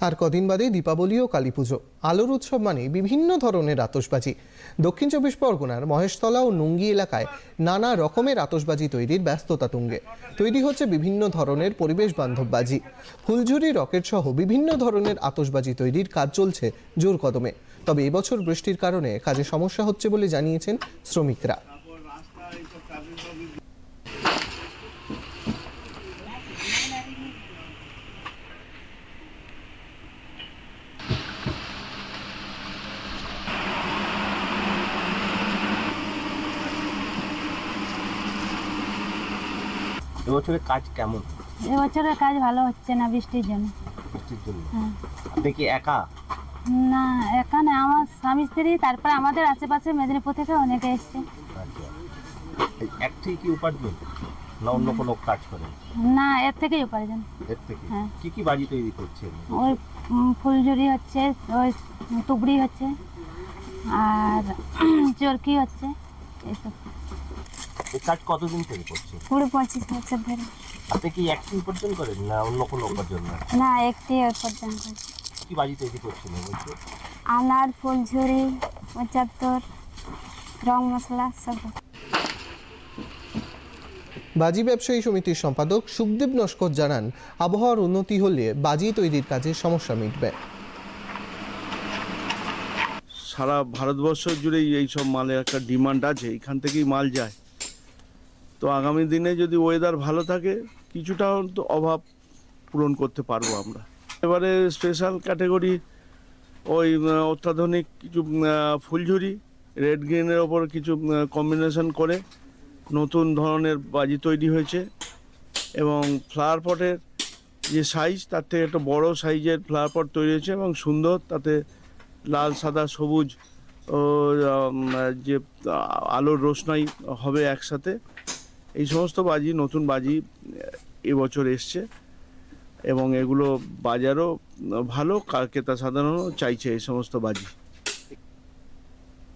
আর কদিন বাদে দীপাবলি ও কালী পুজো আলোর উৎসব মানে বিভিন্ন ধরনের আতশবাজি। দক্ষিণ চব্বিশ পরগনার মহেশতলা ও নুঙ্গি এলাকায় নানা রকমের আতশবাজি তৈরির ব্যস্ততা তুঙ্গে। তৈরি হচ্ছে বিভিন্ন ধরনের পরিবেশ বান্ধব বাজি ফুলঝুরি, রকেট সহ বিভিন্ন ধরনের আতশবাজি তৈরির কাজ চলছে জোর কদমে। তবে এবছর বৃষ্টির কারণে কাজে সমস্যা হচ্ছে বলে জানিয়েছেন শ্রমিকরা। এবছরের কাজ কেমন? এবছরের কাজ ভালো হচ্ছে না বৃষ্টির জন্য। বৃষ্টির জন্য? হ্যাঁ। আপনি কি একা? না এখানে আমার স্বামী স্ত্রী তারপরে আমাদের আশেপাশে মেদিনীপুর থেকে অনেকে এসছে। আচ্ছা। এক থেকে কি উপার্জন? না অন্য কোনো কাজ করেন? না এর থেকেই উপার্জন। এর থেকে? হ্যাঁ। কি কি বাজি তৈরি করছেন? ওই ফুলঝুরি হচ্ছে ওই টুকরি হচ্ছে আর চরকি হচ্ছে এইসব এই কাজ কতদিন থেকে করছেন? কুড়ি পঁচিশ বছর ধরে। আপনি কি একটি উপার্জন করেন না অন্য কোনো উপার্জন না? না একটি উপার্জন করে কি বাজি তৈরি করছেন এবছর আনার ফুলঝুরি পঁচাত্তর রং মশলা সব। বাজি ব্যবসায়ী সমিতির সম্পাদক সুখদেব নস্কর জানান আবহাওয়ার উন্নতি হলে বাজি তৈরির কাজে সমস্যা মিটবে। সারা ভারতবর্ষ জুড়েই এই সব মালের একটা ডিমান্ড আছে এখান থেকেই মাল যায়। তো আগামী দিনে যদি ওয়েদার ভালো থাকে কিছুটা তো অভাব পূরণ করতে পারব আমরা। এবারে স্পেশাল ক্যাটাগরি ওই অত্যাধুনিক কিছু ফুলঝুরি রেড গ্রিনের ওপর কিছু কম্বিনেশন করে নতুন ধরনের বাজি তৈরি হয়েছে এবং ফ্লাওয়ার পটের যে সাইজ তার থেকে একটা বড় সাইজের ফ্লাওয়ার পট তৈরি হয়েছে এবং সুন্দর, তাতে লাল, সাদা, সবুজ, ও যে আলোর রোশনাই হবে একসাথে। এই সমস্ত বাজি, নতুন বাজি এবছর এসছে এবং এগুলো বাজারও ভালো ক্রেতা সাধারণও চাইছে এই সমস্ত বাজি।